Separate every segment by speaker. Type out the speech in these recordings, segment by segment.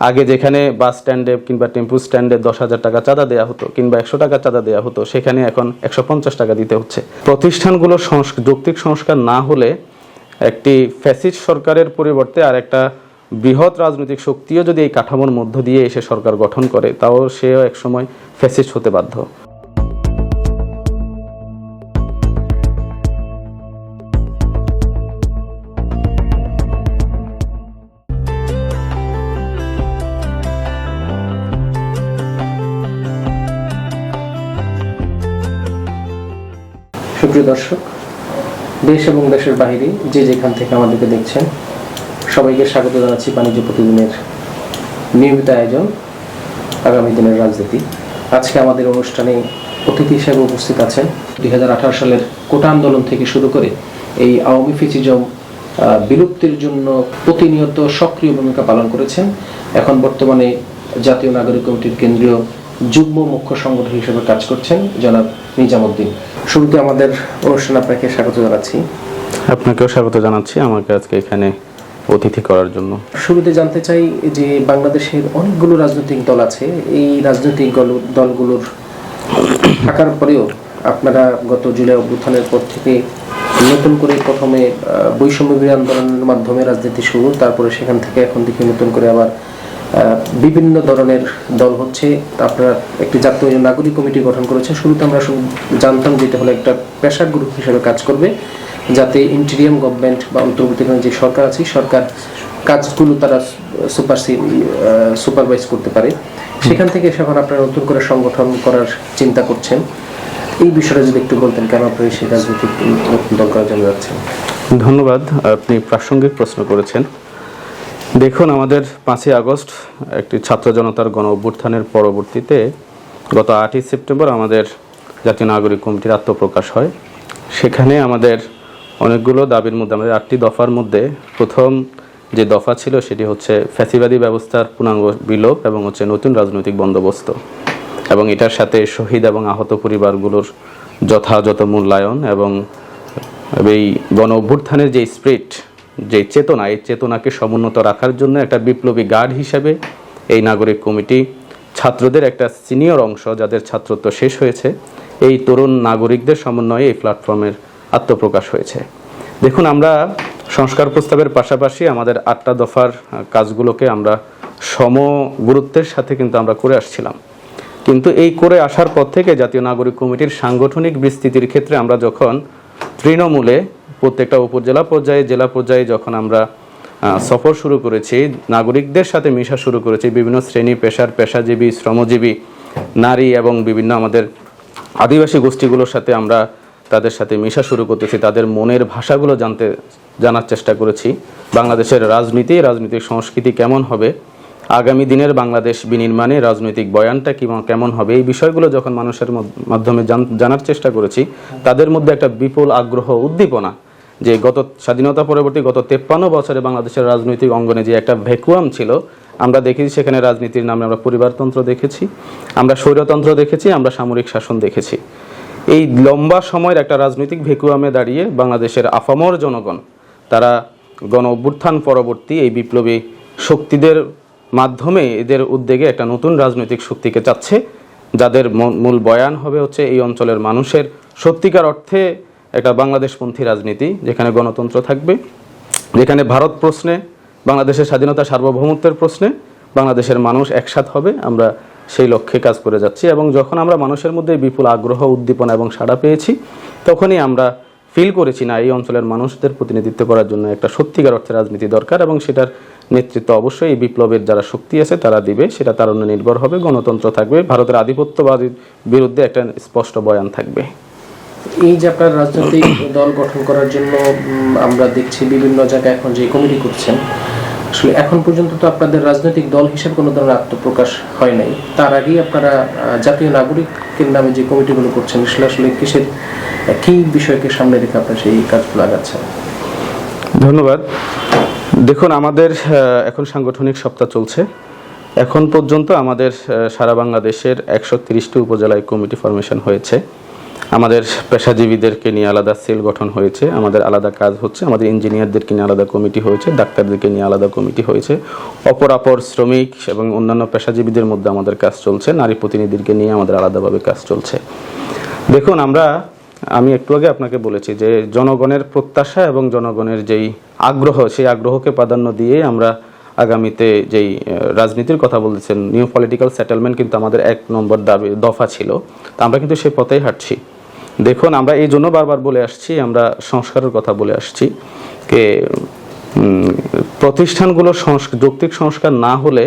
Speaker 1: আগে যেখানে বাস স্ট্যান্ডে কিংবা টেম্পু স্ট্যান্ডে দশ হাজার টাকা চাঁদা দেওয়া হতো কিংবা একশো টাকা চাঁদা দেওয়া হতো, সেখানে এখন একশো পঞ্চাশ টাকা দিতে হচ্ছে। প্রতিষ্ঠানগুলো যৌক্তিক সংস্কার না হলে একটি ফ্যাসিস্ট সরকারের পরিবর্তে আর একটা বৃহৎ রাজনৈতিক শক্তিও যদি এই কাঠামোর মধ্য দিয়ে এসে সরকার গঠন করে, তাও সেও একসময় ফ্যাসিস্ট হতে বাধ্য।
Speaker 2: সুপ্রিয় দর্শক, দেশ এবং দেশের বাইরে যে যেখান থেকে আমাদেরকে দেখছেন, সবাইকে স্বাগত জানাচ্ছি বাণিজ্য প্রতিদিনের নিয়মিত আয়োজন আগামী দিনের রাজনীতি। আজকে আমাদের অনুষ্ঠানে অতিথি হিসেবে উপস্থিত আছেন। দুই হাজার আঠারো সালের কোটা আন্দোলন থেকে শুরু করে এই আওয়ামী ফিচিজম বিলুপ্তির জন্য প্রতিনিয়ত সক্রিয় ভূমিকা পালন করেছেন। এখন বর্তমানে জাতীয় নাগরিক কমিটির কেন্দ্রীয় যুগ্ম মুখ্য সংগঠক হিসেবে কাজ করছেন জনাব নিজামুদ্দিন। শুরুতে আমাদের অনুষ্ঠান আপনাকে স্বাগত জানাচ্ছি।
Speaker 1: আপনাকেও স্বাগত জানাচ্ছি আমাকে আজকে এখানে অতিথি করার জন্য।
Speaker 2: শুরুতে জানতে চাই যে বাংলাদেশের অনেকগুলো রাজনৈতিক দল আছে এই রাজনৈতিক দল- দলগুলোর থাকার পরেও আপনারা গত জুলাই অভ্যুত্থানের পর থেকে নতুন করে প্রথমে বৈষম্য আন্দোলনের মাধ্যমে রাজনীতি শুরু তারপরে সেখান থেকে এখন দেখি নতুন করে আবার বিভিন্ন ধরনের দল হচ্ছে, আপনারা একটি জাতীয় নাগরিক কমিটি গঠন করেছে। শুরুতে আমরা জানতাম যে এটা হলো একটা পেশার গ্রুপ হিসেবে কাজ করবে, যাতে ইন্টেরিয়াম গভর্নমেন্ট বা অন্তর্বর্তীকালীন যে সরকার আছে সরকার কাজগুলো তারা সুপার সুপারভাইজ করতে পারে। সেখান থেকে এখন আপনারা নতুন করে সংগঠন করার চিন্তা করছেন। এই বিষয়টা যদি একটু বলতেন, কেন আপনারা সেই রাজনৈতিক দল করার জন্য যাচ্ছেন?
Speaker 1: ধন্যবাদ। আপনি প্রাসঙ্গিক প্রশ্ন করেছেন। দেখুন, আমাদের পাঁচই আগস্ট একটি ছাত্র জনতার গণ অভ্যুত্থানের পরবর্তীতে গত আটই সেপ্টেম্বর আমাদের জাতীয় নাগরিক কমিটির আত্মপ্রকাশ হয়। সেখানে আমাদের অনেকগুলো দাবির মধ্যে, আমাদের আটটি দফার মধ্যে প্রথম যে দফা ছিল সেটি হচ্ছে ফ্যাসিবাদী ব্যবস্থার পূর্ণাঙ্গ বিলোপ এবং হচ্ছে নতুন রাজনৈতিক বন্দোবস্ত এবং এটার সাথে শহীদ এবং আহত পরিবারগুলোর যথাযথ মূল্যায়ন এবং এই গণ অভ্যুত্থানের যে স্পিরিট যে চেতনা, এই চেতনাকে সমুন্নত রাখার জন্য একটা বিপ্লবী গার্ড হিসেবে এই নাগরিক কমিটি ছাত্রদের একটা সিনিয়র অংশ, যাদের ছাত্রত্ব শেষ হয়েছে, এই তরুণ নাগরিকদের সমন্বয়ে এই প্ল্যাটফর্মের আত্মপ্রকাশ হয়েছে। দেখুন, আমরা সংস্কার প্রস্তাবের পাশাপাশি আমাদের আটটা দফার কাজগুলোকে আমরা সম গুরুত্বের সাথে কিন্তু আমরা করে আসছিলাম। কিন্তু এই করে আসার পর থেকে জাতীয় নাগরিক কমিটির সাংগঠনিক বিস্তৃতির ক্ষেত্রে আমরা যখন তৃণমূলে প্রত্যেকটা উপজেলা পর্যায়ে, জেলা পর্যায়ে যখন আমরা সফর শুরু করেছি, নাগরিকদের সাথে মেশা শুরু করেছি, বিভিন্ন শ্রেণি, পেশার পেশাজীবী, শ্রমজীবী, নারী এবং বিভিন্ন আমাদের আদিবাসী গোষ্ঠীগুলোর সাথে আমরা তাদের সাথে মেশা শুরু করতেছি। তাদের মনের ভাষাগুলো জানতে, জানার চেষ্টা করেছি। বাংলাদেশের রাজনীতি, রাজনৈতিক সংস্কৃতি কেমন হবে? আগামী দিনের বাংলাদেশ বিনির্মাণে রাজনৈতিক বয়ানটা কি, কেমন হবে? এই বিষয়গুলো যখন মানুষের মাধ্যমে জান- জানার চেষ্টা করেছি, তাদের মধ্যে একটা বিপুল আগ্রহ, উদ্দীপনা যে গত স্বাধীনতা পরবর্তী গত তেপ্পান্ন বছরে বাংলাদেশের রাজনৈতিক অঙ্গনে যে একটা ভ্যাকুয়াম ছিল, আমরা দেখেছি সেখানে রাজনীতির নামে আমরা পরিবারতন্ত্র দেখেছি, আমরা স্বৈরতন্ত্র দেখেছি, আমরা সামরিক শাসন দেখেছি। এই লম্বা সময়ের একটা রাজনৈতিক ভেকুয়ামে দাঁড়িয়ে বাংলাদেশের আফামর জনগণ, তারা গণ অভ্যুত্থান পরবর্তী এই বিপ্লবী শক্তিদের মাধ্যমে এদের উদ্যোগে একটা নতুন রাজনৈতিক শক্তিকে চাচ্ছে, যাদের মূল বয়ান হবে হচ্ছে এই অঞ্চলের মানুষের সত্যিকার অর্থে একটা বাংলাদেশপন্থী রাজনীতি, যেখানে গণতন্ত্র থাকবে, যেখানে ভারত প্রশ্নে, বাংলাদেশের স্বাধীনতা সার্বভৌমত্বের প্রশ্নে বাংলাদেশের মানুষ একসাথ হবে, আমরা সেই লক্ষ্যে কাজ করে যাচ্ছি। এবং যখন আমরা মানুষের মধ্যে বিপুল আগ্রহ, উদ্দীপনা এবং সাড়া পেয়েছি, তখনই আমরা ফিল করেছি, না, এই অঞ্চলের মানুষদের প্রতিনিধিত্ব করার জন্য একটা সত্যিকার অর্থে রাজনীতি দরকার এবং সেটার নেতৃত্ব অবশ্যই এই বিপ্লবের যারা শক্তি আছে, তারা দিবে, সেটা তার নির্ভর হবে, গণতন্ত্র থাকবে, ভারতের আধিপত্যবাদীর বিরুদ্ধে একটা স্পষ্ট বয়ান থাকবে।
Speaker 2: এই যে আপনার রাজনৈতিক দল গঠন করার জন্য আমরা দেখছি বিভিন্ন জায়গায় এখন যে কমিটি করছেন, আসলে এখন পর্যন্ত তো আপনাদের রাজনৈতিক দল হিসেবে কোনো ধরনের আত্মপ্রকাশ হয় নাই। তার আগেই আপনারা জাতীয় নাগরিকের নামে যে কমিটিগুলো করছেন সেটা আসলে কিসের, কি বিষয়কে সামনে রেখে আপনারা সেই কাজগুলো আগাচ্ছেন?
Speaker 1: ধন্যবাদ। দেখুন, আমাদের এখন সাংগঠনিক সপ্তাহ চলছে। এখন পর্যন্ত আমাদের সারা বাংলাদেশের একশো তিরিশটি উপজেলায় কমিটি ফরমেশন হয়েছে। আমাদের পেশাজীবীদেরকে নিয়ে আলাদা সেল গঠন হয়েছে, আমাদের আলাদা কাজ হচ্ছে, আমাদের ইঞ্জিনিয়ারদেরকে নিয়ে আলাদা কমিটি হয়েছে, ডাক্তারদেরকে নিয়ে আলাদা কমিটি হয়েছে। অপরাপর শ্রমিক এবং অন্যান্য পেশাজীবীদের মধ্যে আমাদের কাজ চলছে, নারী প্রতিনিধিদেরকে নিয়ে আমাদের আলাদাভাবে কাজ চলছে। দেখুন, আমরা, আমি একটু আগে আপনাকে বলেছি যে জনগণের প্রত্যাশা এবং জনগণের যেই আগ্রহ, সেই আগ্রহকে প্রাধান্য দিয়ে আমরা আগামীতে যেই রাজনীতির কথা বলতেছেন নিউ পলিটিক্যাল সেটেলমেন্ট কিন্তু আমাদের এক নম্বর দাবি, দফা ছিল। তা আমরা কিন্তু সেই পথেই হাঁটছি। দেখুন, আমরা এই জন্য বারবার বলে আসছি, আমরা সংস্কারের কথা বলে আসছি যে প্রতিষ্ঠানগুলো যৌক্তিক সংস্কার না হলে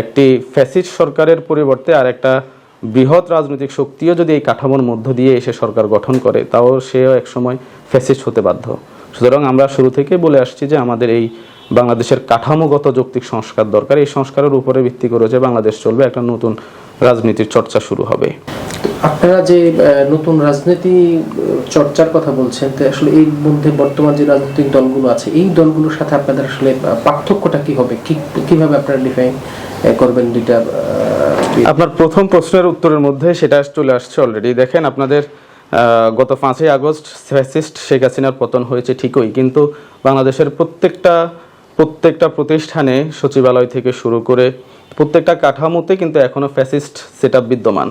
Speaker 1: একটি ফ্যাসিস্ট সরকারের পরিবর্তে আর একটা বৃহৎ রাজনৈতিক শক্তিও যদি এই কাঠামোর মধ্য দিয়ে এসে সরকার গঠন করে, তাও সেও একসময় ফ্যাসিস্ট হতে বাধ্য। সুতরাং আমরা শুরু থেকে বলে আসছি যে আমাদের এই বাংলাদেশের কাঠামোগত যৌক্তিক সংস্কার দরকার। এই সংস্কারের উপরে ভিত্তি করে যে বাংলাদেশ চলবে, একটা নতুন রাজনীতির চর্চা শুরু হবে।
Speaker 2: আপনারা যে নতুন রাজনীতি চর্চার কথা বলছেন তো আসলে এই মধ্যে বর্তমান যে রাজনৈতিক দলগুলো আছে এই দলগুলোর সাথে আপনাদের আসলে পার্থক্যটা কি হবে? কি কীভাবে আপনারা ডিফাইন করবেন দুইটা
Speaker 1: আপনার প্রথম প্রশ্নের উত্তরের মধ্যে সেটা চলে আসছে অলরেডি দেখেন আপনাদের গত পাঁচই আগস্ট ফ্যাসিস্ট শেখ হাসিনার পতন হয়েছে ঠিকই কিন্তু বাংলাদেশের প্রত্যেকটা প্রত্যেকটা প্রতিষ্ঠানে সচিবালয় থেকে শুরু করে প্রত্যেকটা কাঠামোতে কিন্তু এখনও ফ্যাসিস্ট সেট বিদ্যমান।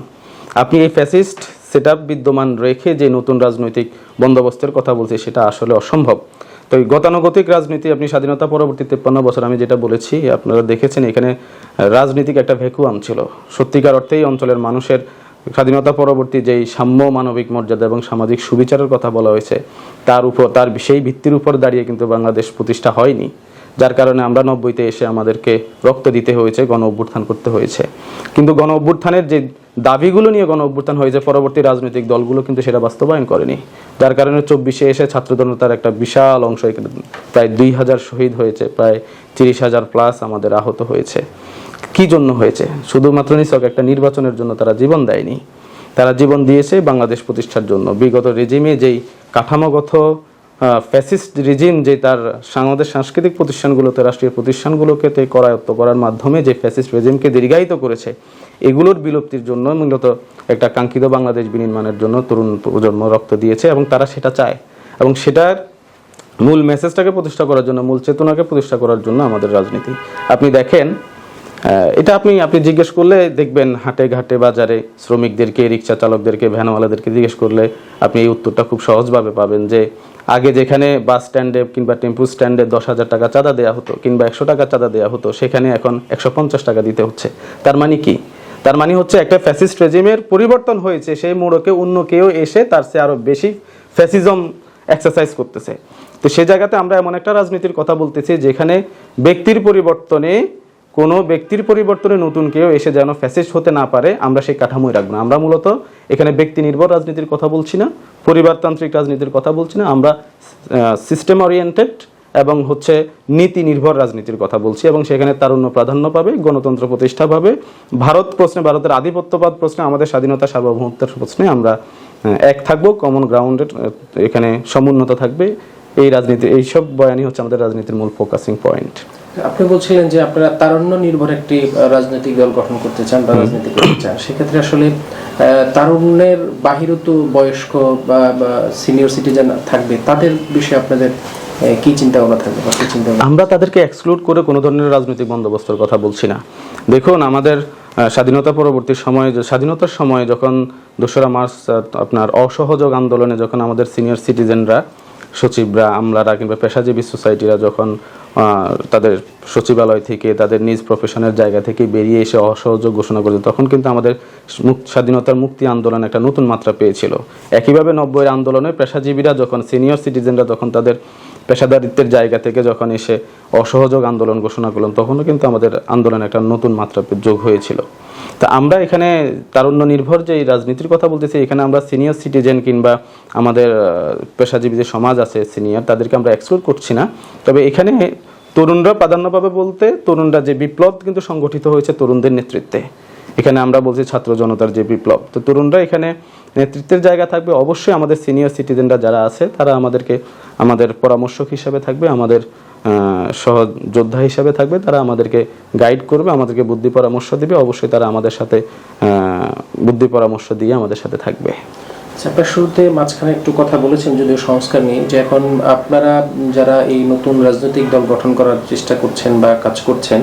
Speaker 1: আপনি এই ফ্যাসিস্ট সেট বিদ্যমান রেখে যে নতুন রাজনৈতিক বন্দোবস্তের কথা বলছি, সেটা আসলে অসম্ভব। তো গতানুগতিক রাজনীতি, আপনি স্বাধীনতা পরবর্তী তেপ্পান্ন বছর, আমি যেটা বলেছি, আপনারা দেখেছেন এখানে রাজনীতিক একটা ভ্যাকুয়াম ছিল। সত্যিকার অর্থেই অঞ্চলের মানুষের স্বাধীনতা পরবর্তী যেই সাম্য মানবিক মর্যাদা এবং সামাজিক সুবিচারের কথা বলা হয়েছে, তার উপর, তার সেই ভিত্তির উপর দাঁড়িয়ে কিন্তু বাংলাদেশ প্রতিষ্ঠা হয়নি। যার কারণে আমরা নব্বইতে এসে আমাদেরকে রক্ত দিতে হয়েছে, গণ অভ্যুত্থান করতে হয়েছে। কিন্তু গণ অভ্যুত্থানের যে দাবিগুলো নিয়ে গণ অভ্যুত্থান হয়েছে পরবর্তী রাজনৈতিক দলগুলো কিন্তু সেটা বাস্তবায়ন করেনি। যার কারণে চব্বিশে এসে ছাত্র জনতার একটা বিশাল অংশ প্রায় দুই হাজার শহীদ হয়েছে, প্রায় তিরিশ হাজার প্লাস আমাদের আহত হয়েছে। কি জন্য হয়েছে? শুধুমাত্র নিছক একটা নির্বাচনের জন্য তারা জীবন দেয়নি। তারা জীবন দিয়েছে বাংলাদেশ প্রতিষ্ঠার জন্য। বিগত রেজিমে যেই কাঠামোগত ফ্যাসিস্ট রিজিম যে তার আমাদের সাংস্কৃতিক প্রতিষ্ঠানগুলোতে, রাষ্ট্রীয় প্রতিষ্ঠানগুলোকে তে করায়ত্ত করার মাধ্যমে যে ফ্যাসিস্ট রেজিমকে দীর্ঘায়িত করেছে, এগুলোর বিলুপ্তির জন্য মূলত একটা কাঙ্ক্ষিত বাংলাদেশ বিনির্মাণের জন্য তরুণ প্রজন্ম রক্ত দিয়েছে এবং তারা সেটা চায়। এবং সেটার মূল মেসেজটাকে প্রতিষ্ঠা করার জন্য, মূল চেতনাকে প্রতিষ্ঠা করার জন্য আমাদের রাজনীতি। আপনি দেখেন এটা আপনি আপনি জিজ্ঞেস করলে দেখবেন হাটে ঘাটে বাজারে শ্রমিকদেরকে, রিক্সা চালকদেরকে, ভ্যানওয়ালাদেরকে জিজ্ঞেস করলে আপনি এই উত্তরটা খুব সহজভাবে পাবেন যে আগে যেখানে বাস স্ট্যান্ডে কিংবা টেম্পু স্ট্যান্ডে দশ হাজার টাকা চাঁদা দেওয়া হতো কিংবা একশো টাকা চাঁদা দেওয়া হতো, সেখানে এখন একশো পঞ্চাশ টাকা দিতে হচ্ছে। তার মানে কি? তার মানে হচ্ছে একটা ফ্যাসিস্ট রেজিমের পরিবর্তন হয়েছে, সেই মোড়কে অন্য কেউ এসে তার চেয়ে আরও বেশি ফ্যাসিজম এক্সারসাইজ করতেছে। তো সে জায়গাতে আমরা এমন একটা রাজনীতির কথা বলতেছি, যেখানে ব্যক্তির পরিবর্তনে কোনো ব্যক্তির পরিবর্তনে নতুন কেউ এসে যেন ফ্যাসিস্ট হতে না পারে, আমরা সেই কাঠামোই রাখব না। আমরা মূলত এখানে ব্যক্তি নির্ভর রাজনীতির কথা বলছি না, পরিবারতান্ত্রিক রাজনীতির কথা বলছি না, আমরা সিস্টেম ওরিয়েন্টেড এবং হচ্ছে নীতি নির্ভর রাজনীতির কথা বলছি এবং সেখানে তারুণ্য প্রাধান্য পাবে, গণতন্ত্র প্রতিষ্ঠা পাবে। ভারত প্রশ্নে, ভারতের আধিপত্যবাদ প্রশ্নে, আমাদের স্বাধীনতা সার্বভৌমত্বের প্রশ্নে আমরা এক থাকব কমন গ্রাউন্ডেড এখানে সমুন্নত থাকবে। এই রাজনীতি, এইসব বয়ানই হচ্ছে আমাদের রাজনীতির মূল ফোকাসিং পয়েন্ট
Speaker 2: আপনি বলছিলেন যে আপনারা তারুণ্য নির্ভর একটি রাজনৈতিক দল গঠন করতে চান বা রাজনীতি করতে চান। সেক্ষেত্রে আসলে তারুণ্যের বাহিরও তো বয়স্ক বা সিনিয়র সিটিজেন থাকবে। তাদের বিষয়ে আপনাদের কি চিন্তা ভাবনা থাকবে চিন্তা
Speaker 1: আমরা তাদেরকে এক্সক্লুড করে কোনো ধরনের রাজনৈতিক বন্দোবস্তের কথা বলছি না। দেখুন আমাদের স্বাধীনতা পরবর্তী সময়ে যে স্বাধীনতার সময় যখন দোসরা মার্চ আপনার অসহযোগ আন্দোলনে যখন আমাদের সিনিয়র সিটিজেনরা সচিবরা, আমলারা কিংবা পেশাজীবী সোসাইটিরা যখন তাদের সচিবালয় থেকে, তাদের নিজ প্রফেশনের জায়গা থেকে বেরিয়ে এসে অসহযোগ ঘোষণা করেছে, তখন কিন্তু আমাদের স্বাধীনতার মুক্তি আন্দোলন একটা নতুন মাত্রা পেয়েছিল। একইভাবে নব্বইয়ের আন্দোলনে পেশাজীবীরা যখন, সিনিয়র সিটিজেনরা যখন তাদের পেশাদারিত্বের জায়গা থেকে যখন এসে অসহযোগ আন্দোলন ঘোষণা করলাম তখনও কিন্তু আমাদের আন্দোলন একটা নতুন মাত্রা যোগ হয়েছিল। তা আমরা এখানে তারুণ্য নির্ভর যে রাজনীতির কথা বলতেছি, এখানে আমরা সিনিয়র সিটিজেন কিংবা আমাদের পেশাজীবী যে সমাজ আছে সিনিয়র তাদেরকে আমরা এক্সক্লুড করছি না। তবে এখানে তরুণরা প্রাধান্য পাবে বলতে, তরুণরা যে বিপ্লব কিন্তু সংগঠিত হয়েছে তরুণদের নেতৃত্বে। এখানে আমরা বলছি ছাত্র জনতার যে বিপ্লব। তো তরুণরা এখানে নেতৃত্বের জায়গা থাকবে। অবশ্যই আমাদের সিনিয়র সিটিজেনরা যারা আছে, তারা আমাদেরকে, আমাদের পরামর্শক হিসাবে থাকবে, আমাদের সহযোদ্ধা হিসাবে থাকবে, তারা আমাদেরকে গাইড করবে, আমাদেরকে বুদ্ধি পরামর্শ দিবে। অবশ্যই তারা আমাদের সাথে বুদ্ধি পরামর্শ দিয়ে আমাদের সাথে থাকবে।
Speaker 2: আপনার শুরুতে মাঝখানে একটু কথা বলেছেন যদিও সংস্কার নিয়ে যে এখন আপনারা যারা এই নতুন রাজনৈতিক দল গঠন করার চেষ্টা করছেন বা কাজ করছেন,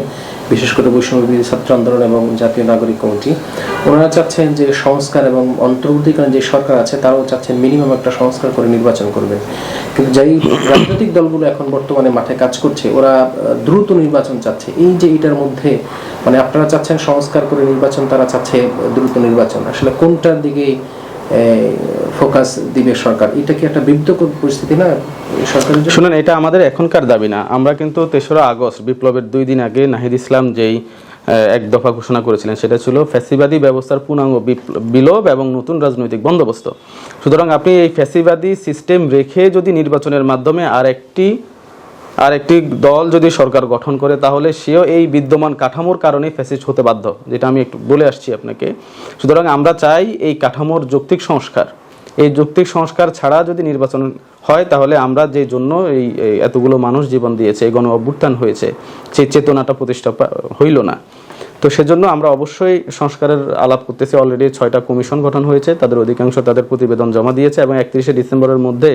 Speaker 2: বিশেষ করে বিরোধী ছাত্র আন্দোলন এবং জাতীয় নাগরিক কমিটি, ওনারা চাচ্ছেন যে সংস্কার এবং অন্তর্বর্তীকালীন যে সরকার আছে, তারাও চাচ্ছেন মিনিমাম একটা সংস্কার করে নির্বাচন করবেন। কিন্তু যেই রাজনৈতিক দলগুলো এখন বর্তমানে মাঠে কাজ করছে, ওরা দ্রুত নির্বাচন চাচ্ছে। এই যে এটার মধ্যে মানে আপনারা চাচ্ছেন সংস্কার করে নির্বাচন, তারা চাচ্ছে দ্রুত নির্বাচন। আসলে কোনটার দিকে ফোকাস দিবে সরকার। এটা কি একটা বিব্রতকর পরিস্থিতি না? জন্য?
Speaker 1: শুনুন, এটা আমাদের এখনকার দাবি না। আমরা কিন্তু তেসরা আগস্ট, বিপ্লবের দুই দিন আগে নাহিদ ইসলাম যেই এক দফা ঘোষণা করেছিলেন, সেটা ছিল ফ্যাসিবাদী ব্যবস্থার পূর্ণাঙ্গ বিলোপ এবং নতুন রাজনৈতিক বন্দোবস্ত। সুতরাং আপনি এই ফ্যাসিবাদী সিস্টেম রেখে যদি নির্বাচনের মাধ্যমে আর একটি আর একটি দল যদি সরকার গঠন করে, তাহলে সেও এই বিদ্যমান কাঠামোর কারণে ফ্যাসিস্ট হতে বাধ্য, যেটা আমি একটু বলে আসছি আপনাকে। সুতরাং আমরা চাই এই কাঠামোর যৌক্তিক সংস্কার। এই যৌক্তিক সংস্কার ছাড়া যদি নির্বাচন হয়, তাহলে আমরা যে জন্য এই এতগুলো মানুষ জীবন দিয়েছে গণ অভ্যুত্থান হয়েছে, সেই চেতনাটা প্রতিষ্ঠা হইল না। তো সেজন্য আমরা অবশ্যই সংস্কারের আলাপ করতেছি। অলরেডি ছয়টা কমিশন গঠন হয়েছে, তাদের অধিকাংশ তাদের প্রতিবেদন জমা দিয়েছে এবং একত্রিশে ডিসেম্বরের মধ্যে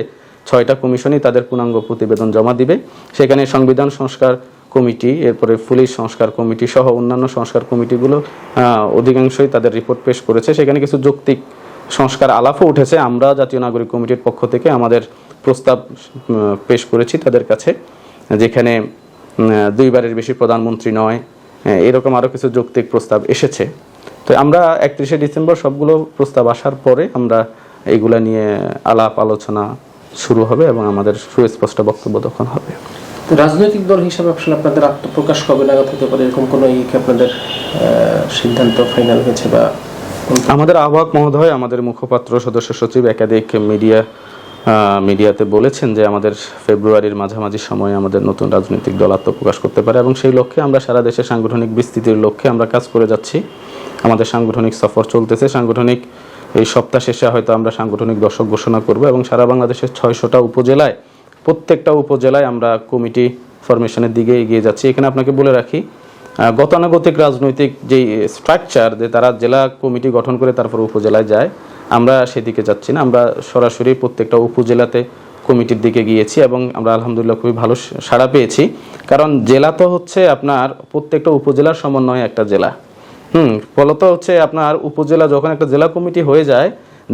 Speaker 1: ছয়টা কমিশনই তাদের পূর্ণাঙ্গ প্রতিবেদন জমা দিবে। সেখানে সংবিধান সংস্কার কমিটি, এরপরে পুলিশ সংস্কার কমিটি সহ অন্যান্য সংস্কার কমিটিগুলো অধিকাংশই তাদের রিপোর্ট পেশ করেছে। সেখানে কিছু যৌক্তিক সংস্কার আলাপও উঠেছে। আমরা জাতীয় নাগরিক কমিটির পক্ষ থেকে আমাদের প্রস্তাব পেশ করেছি তাদের কাছে, যেখানে দুইবারের বেশি প্রধানমন্ত্রী নয় এরকম আরও কিছু যৌক্তিক প্রস্তাব এসেছে। তো আমরা একত্রিশে ডিসেম্বর সবগুলো প্রস্তাব আসার পরে আমরা এইগুলা নিয়ে আলাপ আলোচনা শুরু হবে এবং আমাদের সুস্পষ্ট বক্তব্য তখন হবে।
Speaker 2: রাজনৈতিক দল হিসাবে আসলে আপনাদের আত্মপ্রকাশ কবে নাগাদ হতে পারে? এরকম কোনো ই কি আপনাদের সিদ্ধান্ত ফাইনাল হয়েছে বা
Speaker 1: আমাদের আহ্বায়ক মহোদয় আমাদের মুখপাত্র সদস্য সচিব একাধিক মিডিয়া মিডিয়াতে বলেছেন যে আমাদের ফেব্রুয়ারির মাঝামাঝি সময়ে আমাদের নতুন রাজনৈতিক দল আত্মপ্রকাশ করতে পারে এবং সেই লক্ষ্যে আমরা সারা দেশে সাংগঠনিক বিস্তৃতির লক্ষ্যে আমরা কাজ করে যাচ্ছি। আমাদের সাংগঠনিক সফর চলতেছে। সাংগঠনিক এই সপ্তাহ শেষে হয়তো আমরা সাংগঠনিক দর্শক ঘোষণা করব এবং সারা বাংলাদেশের ছয়শোটা উপজেলায়, প্রত্যেকটা উপজেলায় আমরা কমিটি ফরমেশনের দিকে এগিয়ে যাচ্ছি। এখানে আপনাকে বলে রাখি গতানুগতিক রাজনৈতিক যে স্ট্রাকচার যে তারা জেলা কমিটি গঠন করে তারপর উপজেলায় যায়, আমরা সেদিকে যাচ্ছি না। আমরা সরাসরি প্রত্যেকটা উপজেলাতে কমিটির দিকে গিয়েছি এবং আমরা আলহামদুলিল্লাহ খুবই ভালো সাড়া পেয়েছি। কারণ জেলা তো হচ্ছে আপনার প্রত্যেকটা উপজেলার সমন্বয়ে একটা জেলা। হুম, ফলত হচ্ছে আপনার উপজেলা যখন একটা জেলা কমিটি হয়ে যায়,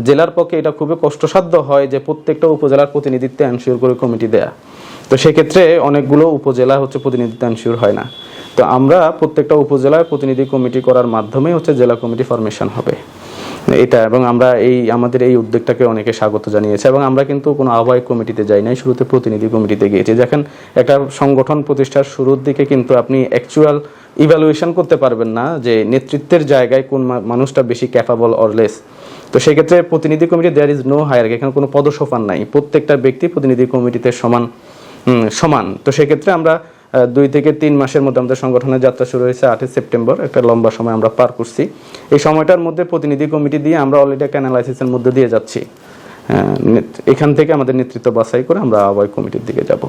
Speaker 1: জেলার পক্ষে এটা খুবই কষ্টসাধ্য হয় যে প্রত্যেকটা উপজেলার প্রতিনিধিত্ব এনশিওর করে কমিটি দেয়া। তো সেক্ষেত্রে অনেকগুলো উপজেলা হচ্ছে প্রতিনিধিত্ব এনশিওর হয় না। তো আমরা প্রত্যেকটা উপজেলায় প্রতিনিধি কমিটি করার মাধ্যমেই হচ্ছে জেলা কমিটি ফরমেশন হবে। এটা, এবং আমরা এই, আমাদের এই উদ্যোগটাকে অনেকে স্বাগত জানিয়েছে, এবং আমরা কিন্তু কোনো আহ্বায়ক কমিটিতে যাই নাই, শুরুতে প্রতিনিধি কমিটিতে গিয়েছি। দেখেন, একটা সংগঠন প্রতিষ্ঠার শুরুর দিকে কিন্তু আপনি অ্যাকচুয়াল ইভ্যালুয়েশন করতে পারবেন না যে নেতৃত্বের জায়গায় কোন মানুষটা বেশি ক্যাপাবল অর লেস তো সেক্ষেত্রে প্রতিনিধি committee there is no higher এখানে কোনো পদসোপান নাই। প্রত্যেকটা ব্যক্তি প্রতিনিধি কমিটিতে সমান সমান। তো সেক্ষেত্রে আমরা দুই থেকে তিন মাসের মধ্যে আমাদের সংগঠনের যাত্রা শুরু হয়েছে আটই সেপ্টেম্বর একটা লম্বা সময় আমরা পার করছি। এই সময়টার মধ্যে প্রতিনিধি কমিটি দিয়ে আমরা অলরেডি একটা অ্যানালাইসিসের মধ্যে দিয়ে যাচ্ছি। এখান থেকে আমাদের নেতৃত্ব বাছাই করে আমরা আহ্বায়ক কমিটির দিকে যাব।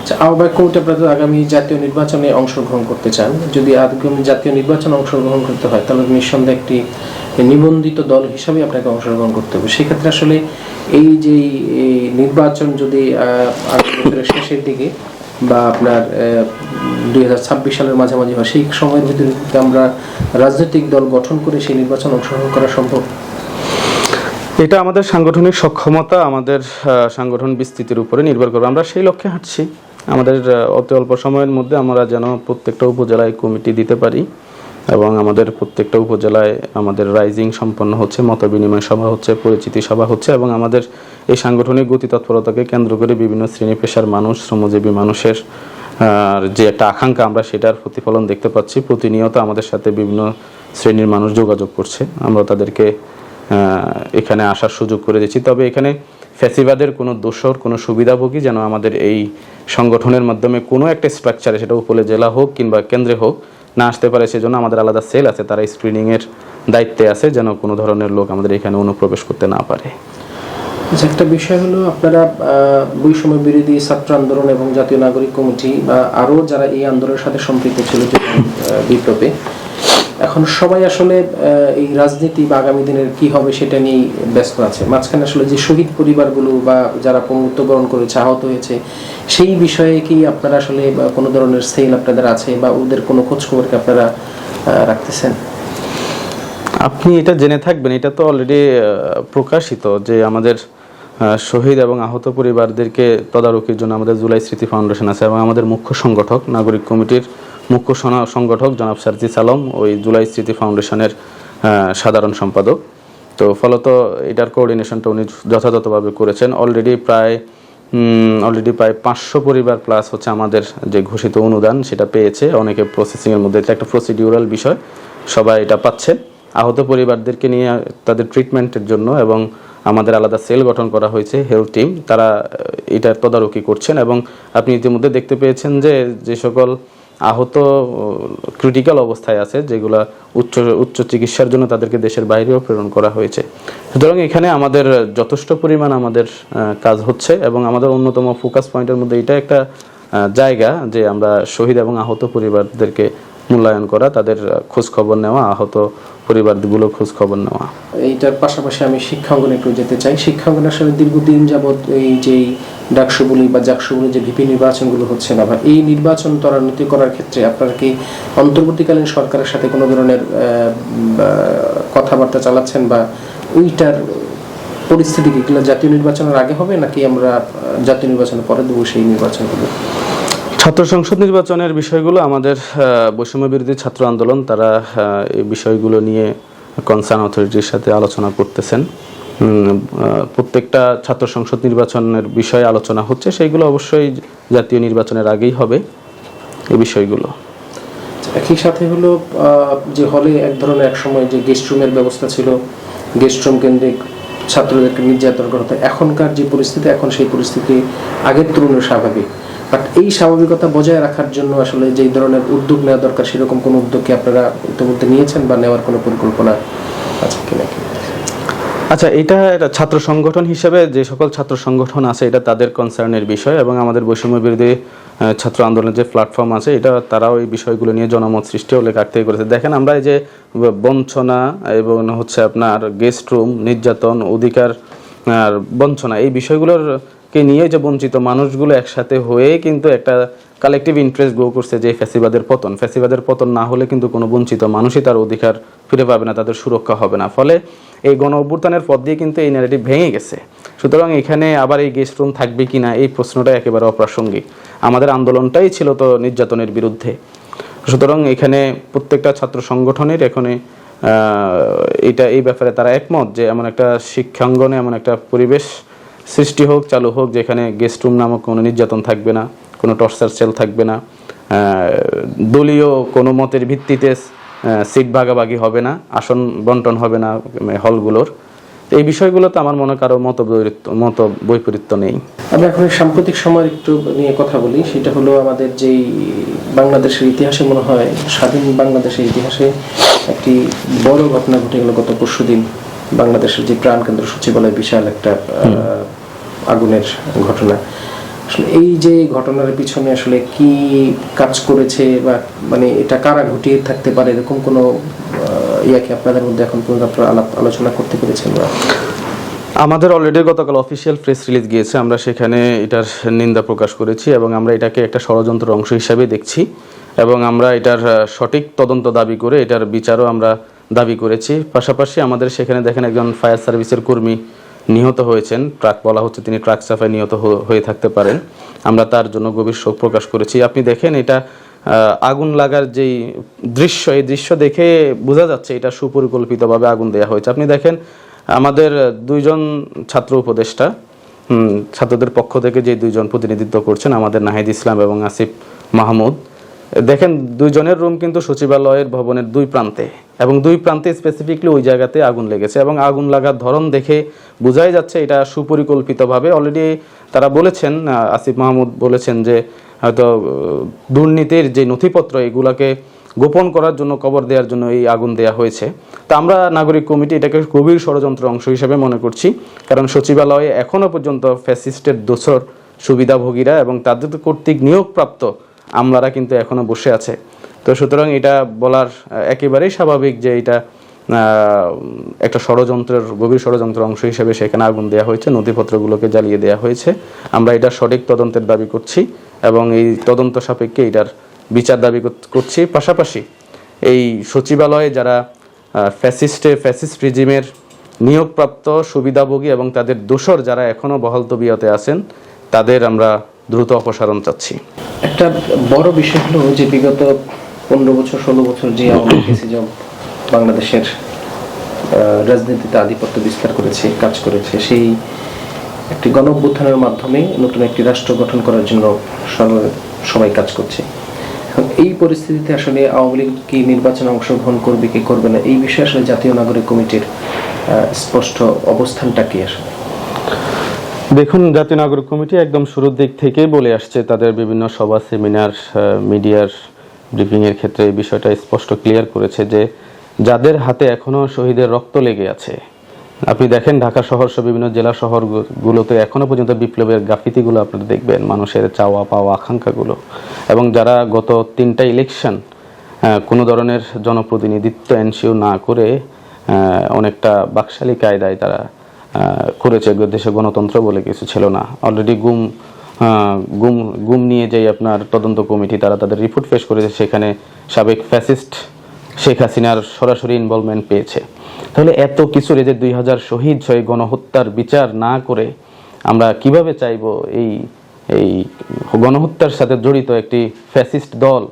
Speaker 2: আচ্ছা, আহ্বায়ক কমিটি আপনাদের আগামী জাতীয় নির্বাচনে অংশগ্রহণ করতে চান। যদি আগামী জাতীয় নির্বাচনে অংশগ্রহণ করতে হয় তাহলে নিঃসন্দেহে একটি নিবন্ধিত দল হিসাবে আপনাকে অংশগ্রহণ করতে হবে। সেক্ষেত্রে আসলে এই যে নির্বাচন যদি শেষের দিকে বা আপনার দুই হাজার ছাব্বিশ সালের মাঝামাঝি হয়, সেই সময়ের ভিতরে আমরা রাজনৈতিক দল গঠন করে সেই নির্বাচন অংশগ্রহণ করা সম্ভব?
Speaker 1: এটা আমাদের সাংগঠনিক সক্ষমতা, আমাদের সাংগঠন বিস্তৃতির উপরে নির্ভর করবে। আমরা সেই লক্ষ্যে হাঁটছি। আমাদের অতি অল্প সময়ের মধ্যে আমরা যেন প্রত্যেকটা উপজেলায় কমিটি দিতে পারি। এবং আমাদের প্রত্যেকটা উপজেলায় আমাদের রাইজিং সম্পন্ন হচ্ছে, মত বিনিময় সভা হচ্ছে, পরিচিতি সভা হচ্ছে এবং আমাদের এই সাংগঠনিক গতি তৎপরতাকে কেন্দ্র করে বিভিন্ন শ্রেণি পেশার মানুষ, শ্রমজীবী মানুষের যে একটা আকাঙ্ক্ষা আমরা সেটার প্রতিফলন দেখতে পাচ্ছি, প্রতিনিয়ত আমাদের সাথে বিভিন্ন শ্রেণির মানুষ যোগাযোগ করছে। আমরা তাদেরকে এখানে আসার সুযোগ করে দিচ্ছি। তবে এখানে ফ্যাসিবাদের কোনো দোষর, কোনো সুবিধাভোগী যেন আমাদের এই সংগঠনের মাধ্যমে কোনো একটা স্ট্রাকচারে, সেটা উপলে জেলা হোক কিংবা কেন্দ্রে হোক না আসতে পারে, সেজন্য আমাদের আলাদা সেল আছে, তারা স্ক্রিনিংয়ের দায়িত্বে আছে, যেন কোনো ধরনের লোক আমাদের এখানে অনুপ্রবেশ করতে না পারে।
Speaker 2: আচ্ছা একটা বিষয় হলো, আপনারা বৈষম্য বিরোধী ছাত্র আন্দোলন এবং জাতীয় নাগরিক কমিটি, বা আরও যারা এই আন্দোলনের সাথে সম্পৃক্ত ছিল বিপ্লবে এখন সবাই আসলে এই রাজনীতি বা আগামী দিনের কি হবে সেটা নিয়েই ব্যস্ত আছে। মাঝখানে আসলে যে শহীদ পরিবারগুলো বা যারা পঙ্গুত্ব বরণ করেছে, আহত হয়েছে, সেই বিষয়ে কি আপনারা আসলে কোনো ধরনের সেল আপনাদের আছে বা ওদের কোনো খোঁজ খবর কি আপনারা রাখতেছেন?
Speaker 1: আপনি এটা জেনে থাকবেন, এটা তো অলরেডি প্রকাশিত যে আমাদের শহীদ এবং আহত পরিবারদেরকে তদারকির জন্য আমাদের জুলাই স্মৃতি ফাউন্ডেশন আছে এবং আমাদের মুখ্য সংগঠক, নাগরিক কমিটির মুখ্য সংগঠক জনাব সারজিস আলম ওই জুলাই স্মৃতি ফাউন্ডেশনের সাধারণ সম্পাদক। তো ফলত এটার কোঅর্ডিনেশনটা উনি যথাযথভাবে করেছেন। অলরেডি প্রায় অলরেডি প্রায় পাঁচশো পরিবার প্লাস হচ্ছে আমাদের যে ঘোষিত অনুদান, সেটা পেয়েছে। অনেকে প্রসেসিংয়ের মধ্যে, এটা একটা প্রসিডিউরাল বিষয়, সবাই এটা পাচ্ছে। আহত পরিবারদেরকে নিয়ে তাদের ট্রিটমেন্টের জন্য এবং আমাদের আলাদা সেল গঠন করা হয়েছে হেলথ টিম তারা, এটার তদারকি করছেন এবং আপনি ইতিমধ্যে দেখতে পেয়েছেন যে যে সকল আহত ক্রিটিক্যাল অবস্থায় আছে, যেগুলা উচ্চ উচ্চ চিকিৎসার জন্য তাদেরকে দেশের বাইরেও প্রেরণ করা হয়েছে। সুতরাং এখানে আমাদের যথেষ্ট পরিমাণ আমাদের কাজ হচ্ছে এবং আমাদের অন্যতম ফোকাস পয়েন্টের মধ্যে এটা একটা জায়গা যে আমরা শহীদ এবং আহত পরিবারদেরকে মূল্যায়ন করা, তাদের খোঁজ খবর নেওয়া, আহত পরিবারগুলো খোঁজ খবর নেওয়া।
Speaker 2: এইটার পাশাপাশি আমি শিক্ষাঙ্গনে একটু যেতে চাই। শিক্ষাঙ্গনে আসলে দীর্ঘদিন যাবৎ এই যে ডাকসু বলি বা জাকসু বলি যে ভিপি নির্বাচনগুলো হচ্ছে না, বা এই নির্বাচন ত্বরান্বিত করার ক্ষেত্রে আপনারা কি অন্তর্বর্তীকালীন সরকারের সাথে কোনো ধরনের কথাবার্তা চালাচ্ছেন বা ওইটার পরিস্থিতি কি? জাতীয় নির্বাচনের আগে হবে নাকি আমরা জাতীয় নির্বাচনের পরে দেবো সেই নির্বাচনগুলো?
Speaker 1: ছাত্র সংসদ নির্বাচনের বিষয়গুলো আমাদের বৈষম্য বিরোধী ছাত্র আন্দোলন, তারা এই বিষয়গুলো নিয়ে কনসার্ন অথরিটির সাথে আলোচনা করতেছেন। প্রত্যেকটা ছাত্র সংসদ নির্বাচনের বিষয়ে আলোচনা হচ্ছে, সেইগুলো অবশ্যই জাতীয় নির্বাচনের আগেই হবে, এই বিষয়গুলো।
Speaker 2: একই সাথে হলো যে হলে এক ধরনের এক সময় যে গেস্ট রুমের ব্যবস্থা ছিল গেস্ট রুম কেন্দ্রিক ছাত্রদেরকে নির্যাতন করা হতো। এখনকার যে পরিস্থিতি, এখন সেই পরিস্থিতি আগের তুলনায় স্বাভাবিক। বাট এই স্বাভাবিকতা বজায় রাখার জন্য আসলে যেই ধরনের উদ্যোগ নেওয়া দরকার, সেরকম কোনো উদ্যোগ কি আপনারা ইতিমধ্যে নিয়েছেন বা নেওয়ার কোনো পরিকল্পনা আছে কিনা কি?
Speaker 1: আচ্ছা এটা একটা ছাত্র সংগঠন হিসেবে যে সকল ছাত্র সংগঠন আছে, এটা তাদের কনসার্নের বিষয় এবং আমাদের বৈষম্য বিরোধী ছাত্র আন্দোলনের যে প্ল্যাটফর্ম আছে, এটা তারাও এই বিষয়গুলো নিয়ে জনমত সৃষ্টি হলে কাটতে করেছে? দেখেন, আমরা এই যে বঞ্চনা এবং হচ্ছে আপনার গেস্ট রুম নির্যাতন, অধিকার আর বঞ্চনা, এই বিষয়গুলোর কে নিয়ে যে বঞ্চিত মানুষগুলো একসাথে হয়ে কিন্তু একটা কালেকটিভ ইন্টারেস্ট গ্রো করছে যে ফ্যাসিবাদের পতন। ফ্যাসিবাদের পতন না হলে কিন্তু কোনো বঞ্চিত মানুষই তার অধিকার ফিরে পাবে না, তাদের সুরক্ষা হবে না। ফলে এই গণ অভ্যুত্থানের পথ দিয়ে কিন্তু এই ন্যারেটিভ ভেঙে গেছে। সুতরাং এখানে আবার এই গেস্ট রুম থাকবে কি না এই প্রশ্নটা একেবারে অপ্রাসঙ্গিক। আমাদের আন্দোলনটাই ছিল তো নির্যাতনের বিরুদ্ধে। সুতরাং এখানে প্রত্যেকটা ছাত্র সংগঠনের এখানে এটা, এই ব্যাপারে তারা একমত যে এমন একটা শিক্ষাঙ্গনে এমন একটা পরিবেশ সৃষ্টি হোক, চালু হোক, যেখানে গেস্ট রুম নামক কোনো নির্যাতন থাকবে না। কোনো টর্চার সেল থাকবে না। দলীয় কোনো মতের ভিত্তিতে সিট ভাগাভাগি হবে না আসন বন্টন হবে না হলগুলোর। এই বিষয়গুলোতে আমার মনে কারও মত মত বৈপরীত্য নেই।
Speaker 2: আমরা এখন সাম্প্রতিক সময়ের একটু নিয়ে কথা বলি। সেটা হলো আমাদের যেই বাংলাদেশের ইতিহাসে মনে হয় স্বাধীন বাংলাদেশের ইতিহাসে একটি বড় ঘটনা ঘটে গেল গত পরশু দিন। বাংলাদেশের যে প্রাণকেন্দ্র সচিবালয় বিশাল একটা আহ, আগুনের ঘটনা। আসলে এই যে ঘটনার পিছনে আসলে কি কাজ করেছে বা মানে এটা কারা ঘটিয়ে থাকতে পারে, এরকম কোনো ইয়াকে আপনাদের মধ্যে এখন পর্যন্ত আলাপ, আলোচনা করতে পেরেছেন বা?
Speaker 1: আমাদের অলরেডি গতকাল অফিসিয়াল প্রেস রিলিজ গিয়েছে। আমরা সেখানে এটার নিন্দা প্রকাশ করেছি এবং আমরা এটাকে একটা ষড়যন্ত্র অংশ হিসাবে দেখছি এবং আমরা এটার সঠিক তদন্ত দাবি করে এটার বিচারও আমরা দাবি করেছি। পাশাপাশি আমাদের সেখানে দেখেন একজন ফায়ার সার্ভিসের কর্মী নিহত হয়েছেন। ট্রাক বলা হচ্ছে তিনি ট্রাক সাফাই নিহত হয়ে থাকতে পারেন। আমরা তার জন্য গভীর শোক প্রকাশ করেছি। আপনি দেখেন এটা আগুন লাগার যেই দৃশ্য, এই দৃশ্য দেখে বোঝা যাচ্ছে এটা সুপরিকল্পিতভাবে আগুন দেওয়া হয়েছে। আপনি দেখেন, আমাদের দুইজন ছাত্র উপদেষ্টা ছাত্রদের পক্ষ থেকে যে দুইজন প্রতিনিধিত্ব করছেন, আমাদের নাহিদ ইসলাম এবং আসিফ মাহমুদ দেখেন, দুইজনের রুম কিন্তু সচিবালয়ের ভবনের দুই প্রান্তে এবং দুই প্রান্তে স্পেসিফিকলি ওই জায়গাতে আগুন লেগেছে এবং আগুন লাগার ধরন দেখে বোঝাই যাচ্ছে এটা সুপরিকল্পিতভাবে। অলরেডি তারা বলেছেন আসিফ মাহমুদ বলেছেন যে হয়তো দুর্নীতির যে নথিপত্র, এগুলাকে গোপন করার জন্য, কবর দেওয়ার জন্য এই আগুন দেওয়া হয়েছে। তা আমরা নাগরিক কমিটি এটাকে গভীর ষড়যন্ত্র অংশ হিসেবে মনে করছি, কারণ সচিবালয়ে এখনও পর্যন্ত ফ্যাসিস্টের দোসর সুবিধাভোগীরা এবং তাদের কর্তৃক নিয়োগপ্রাপ্ত আমলারা কিন্তু এখনও বসে আছে। তো সুতরাং এটা বলার একেবারেই স্বাভাবিক যে এটা একটা ষড়যন্ত্রের, গভীর ষড়যন্ত্রের অংশ হিসেবে সেখানে আগুন দেওয়া হয়েছে, নথিপত্রগুলোকে জ্বালিয়ে দেওয়া হয়েছে। আমরা এটা সঠিক তদন্তের দাবি করছি এবং এই তদন্ত সাপেক্ষে এটার বিচার দাবি করছি। পাশাপাশি এই সচিবালয়ে যারা ফ্যাসিস্টে ফ্যাসিস্ট রিজিমের নিয়োগপ্রাপ্ত সুবিধাভোগী এবং তাদের দোসর যারা এখনও বহাল তবিয়তে আছেন, তাদের আমরা দ্রুত অপসারণ চাচ্ছি।
Speaker 2: একটা বড় বিষয় হলো যে বিগত পনেরো বছর, ষোলো বছর যে বাংলাদেশের রাজনীতিতে আধিপত্য বিস্তার করেছে, কাজ করেছে, সেই একটি গণ অভ্যুত্থানের মাধ্যমে নতুন একটি রাষ্ট্র গঠন করার জন্য সবাই কাজ করছে। এই পরিস্থিতিতে আসলে আওয়ামী লীগ কি নির্বাচনে অংশগ্রহণ করবে, কি করবে না, এই বিষয়ে আসলে জাতীয় নাগরিক কমিটির স্পষ্ট অবস্থানটা কি আসলে?
Speaker 1: দেখুন, জাতীয় নাগরিক কমিটি একদম শুরুর দিক থেকেই বলে আসছে, তাদের বিভিন্ন সভা, সেমিনার মিডিয়ার ব্রিফিংয়ের ক্ষেত্রে এই বিষয়টা স্পষ্ট ক্লিয়ার করেছে যে যাদের হাতে এখনও শহীদের রক্ত লেগে আছে, আপনি দেখেন ঢাকা শহর সহ বিভিন্ন জেলা শহরগুলোতে এখনও পর্যন্ত বিপ্লবের গাফিতিগুলো আপনারা দেখবেন, মানুষের চাওয়া পাওয়া আকাঙ্ক্ষাগুলো। এবং যারা গত তিনটা ইলেকশন কোনো ধরনের জনপ্রতিনিধিত্ব এনসিও না করে অনেকটা বাকশালী কায়দায় তারা করেছে দেশে গণতন্ত্র বলে কিছু ছিল না। অলরেডি গুম গুম গুম নিয়ে যেই আপনার তদন্ত কমিটি, তারা তাদের রিপোর্ট পেশ করেছে, সেখানে সাবেক ফ্যাসিস্ট শেখ হাসিনার সরাসরি ইনভলভমেন্ট পেয়েছে। তাহলে এত কিছু যে দুই হাজার শহীদ সেই গণহত্যার বিচার না করে আমরা কীভাবে চাইব এই এই গণহত্যার সাথে জড়িত একটি ফ্যাসিস্ট দল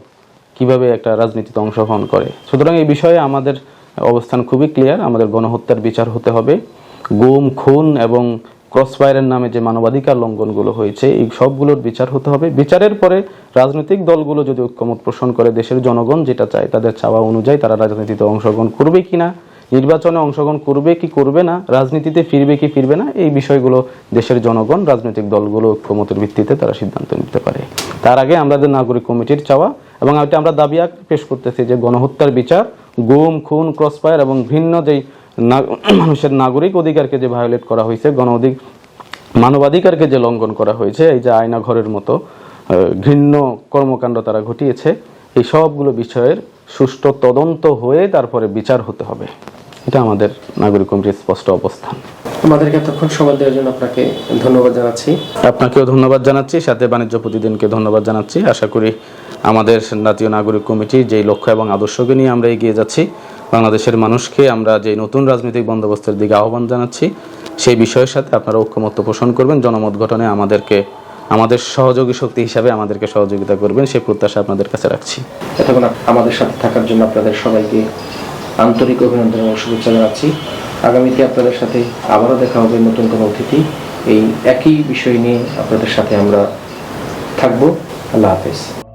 Speaker 1: কীভাবে একটা রাজনীতিতে অংশগ্রহণ করে? সুতরাং এই বিষয়ে আমাদের অবস্থান খুবই ক্লিয়ার আমাদের গণহত্যার বিচার হতে হবে। গুম, খুন এবং ক্রসফায়ারের নামে যে মানবাধিকার লঙ্ঘনগুলো হয়েছে, এই সবগুলোর বিচার হতে হবে। বিচারের পরে রাজনৈতিক দলগুলো যদি ঐক্যমত পোষণ করে, দেশের জনগণ যেটা চায় তাদের চাওয়া অনুযায়ী তারা রাজনীতিতে অংশগ্রহণ করবে কিনা, নির্বাচনে অংশগ্রহণ করবে কি করবে না, রাজনীতিতে ফিরবে কি ফিরবে না, এই বিষয়গুলো দেশের জনগণ, রাজনৈতিক দলগুলো ঐক্যমতের ভিত্তিতে তারা সিদ্ধান্ত নিতে পারে। তার আগে আমাদের নাগরিক কমিটির চাওয়া এবং এটা আমরা দাবি পেশ করতেছি যে গণহত্যার বিচার, গুম, খুন, ক্রসফায়ার এবং ভিন্ন যেই না- মানুষের নাগরিক অধিকারকে যে ভায়োলেট করা হয়েছে গণ অধিক মানবাধিকারকে যে লঙ্ঘন করা হয়েছে এই যে আয়না ঘরের মতো ঘৃণ্য কর্মকাণ্ড তারা ঘটিয়েছে এই সবগুলো বিষয়ের সুষ্ঠু তদন্ত হয়ে তারপরে বিচার হতে হবে। এটা আমাদের নাগরিক কমিটির স্পষ্ট অবস্থান।
Speaker 2: আমাদেরকে এতক্ষণ সময় দেওয়ার জন্য আপনাকে ধন্যবাদ জানাচ্ছি।
Speaker 1: আপনাকেও ধন্যবাদ জানাচ্ছি সাথে বাণিজ্য প্রতিদিনকে ধন্যবাদ জানাচ্ছি। আশা করি আমাদের জাতীয় নাগরিক কমিটি যেই লক্ষ্য এবং আদর্শকে নিয়ে আমরা এগিয়ে যাচ্ছি বাংলাদেশের মানুষকে আমরা যে নতুন রাজনৈতিক বন্দোবস্তের দিকে আহ্বান জানাচ্ছি, সেই বিষয়ের সাথে আপনারা ঐক্যমত্য পোষণ করবেন, জনমত গঠনে আমাদেরকে, আমাদের সহযোগী শক্তি হিসাবে আমাদেরকে সহযোগিতা করবেন, সেই প্রত্যাশা আপনাদের কাছে রাখছি।
Speaker 2: এতক্ষণ আমাদের সাথে থাকার জন্য আপনাদের সবাইকে আন্তরিক অভিনন্দন এবং শুভেচ্ছা জানাচ্ছি। আগামীতে আপনাদের সাথে আবারও দেখা হবে নতুন কোনো অতিথি। এই একই বিষয় নিয়ে আপনাদের সাথে আমরা থাকব। আল্লাহ হাফেজ।